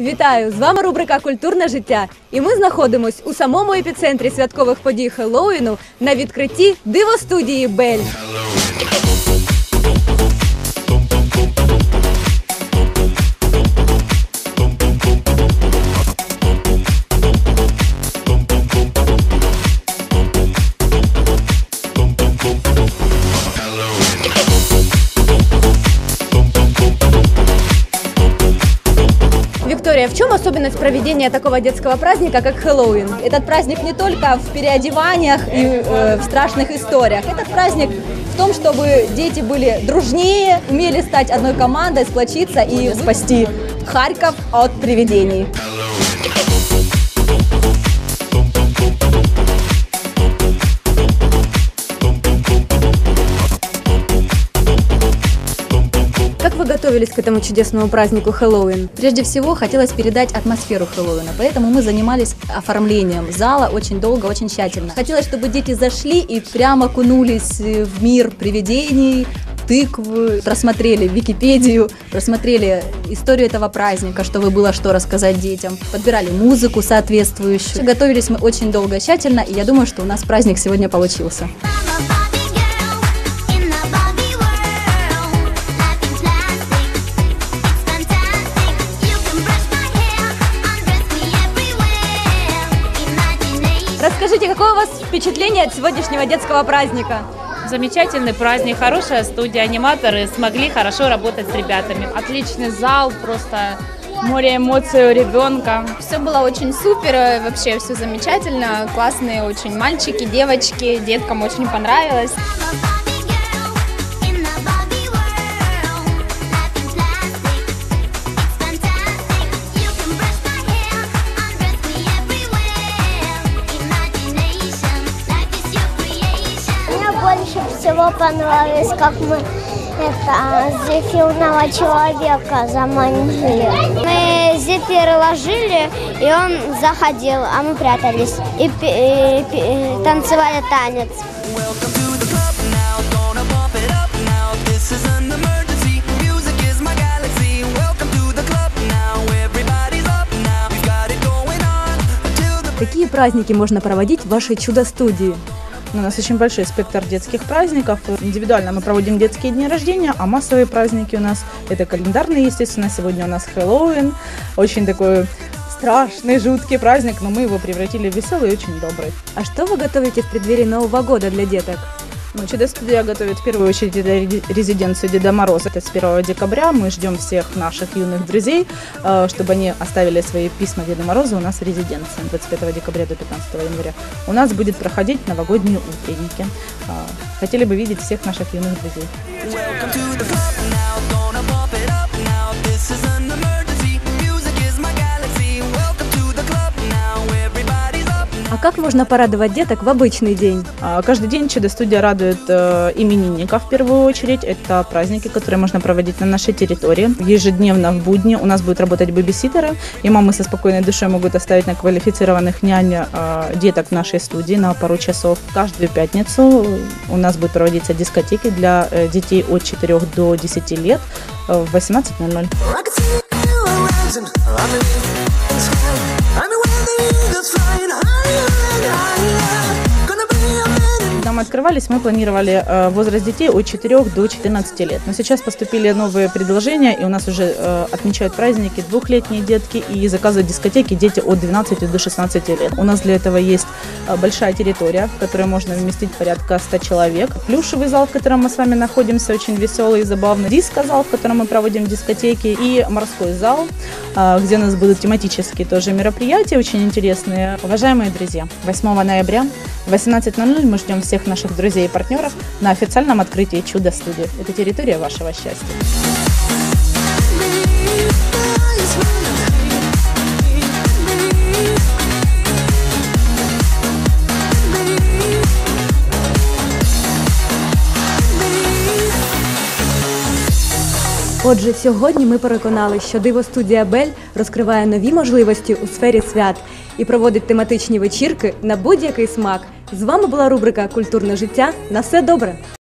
Вітаю! З вами рубрика Культурне життя. І ми знаходимось у самому епіцентрі святкових подій Хеллоуіну на відкритті дивостудії Бель. В чем особенность проведения такого детского праздника, как Хэллоуин? Этот праздник не только в переодеваниях и э, в страшных историях. Этот праздник в том, чтобы дети были дружнее, умели стать одной командой, сплочиться и спасти Харьков от привидений. Готовились к этому чудесному празднику Хэллоуин? Прежде всего, хотелось передать атмосферу Хэллоуина, поэтому мы занимались оформлением зала очень долго, очень тщательно. Хотелось, чтобы дети зашли и прямо окунулись в мир привидений, тыквы, просмотрели Википедию, просмотрели историю этого праздника, чтобы было что рассказать детям, подбирали музыку соответствующую. Готовились мы очень долго тщательно, и я думаю, что у нас праздник сегодня получился. Расскажите, какое у вас впечатление от сегодняшнего детского праздника? Замечательный праздник, хорошая студия, аниматоры смогли хорошо работать с ребятами. Отличный зал, просто море эмоций у ребенка. Все было очень супер, э, вообще все замечательно, классные очень мальчики, девочки, деткам очень понравилось. Всего понравилось, как мы это зефирного человека заманили. Мы зефир ложили, и он заходил, а мы прятались. И, и пе- танцевали танец. Какие праздники можно проводить в вашей чудо-студии? У нас очень большой спектр детских праздников. Индивидуально мы проводим детские дни рождения, а массовые праздники у нас это календарные, естественно. Сегодня у нас Хэллоуин, очень такой страшный, жуткий праздник, но мы его превратили в веселый и очень добрый. А что вы готовите в преддверии Нового года для деток? Ну, Чудо-студия готовит в первую очередь резиденцию Деда Мороза. Это с 1 декабря. Мы ждем всех наших юных друзей, э, чтобы они оставили свои письма Деду Морозу у нас в резиденции 25 декабря до 15 января. У нас будет проходить новогодние утренники. Э, Хотели бы видеть всех наших юных друзей. Как можно порадовать деток в обычный день? А, Каждый день Чудо-студия радует э, именинников в первую очередь. Это праздники, которые можно проводить на нашей территории. Ежедневно в будни у нас будут работать бэбиситеры, и мамы со спокойной душой могут оставить на квалифицированных нянь э, деток в нашей студии на пару часов. Каждую пятницу у нас будут проводиться дискотеки для э, детей от 4 до 10 лет в 18.00. Когда мы открывались, мы планировали э, возраст детей от 4 до 14 лет. Но сейчас поступили новые предложения, и у нас уже э, отмечают праздники двухлетние детки и заказывают дискотеки дети от 12 до 16 лет. У нас для этого есть э, большая территория, в которой можно вместить порядка 100 человек. Плюшевый зал, в котором мы с вами находимся, очень веселый и забавный. Диско-зал, в котором мы проводим дискотеки. И морской зал, где у нас будут тематические тоже мероприятия, очень интересные. Уважаемые друзья, 8 ноября в 18.00 мы ждем всех наших друзей и партнеров на официальном открытии Чудо-студии. Это территория вашего счастья. Отже, сьогодні ми переконали, що дивостудія Бель розкриває нові можливості у сфері свят і проводить тематичні вечірки на будь-який смак. З вами була рубрика Культурне життя. На все добре.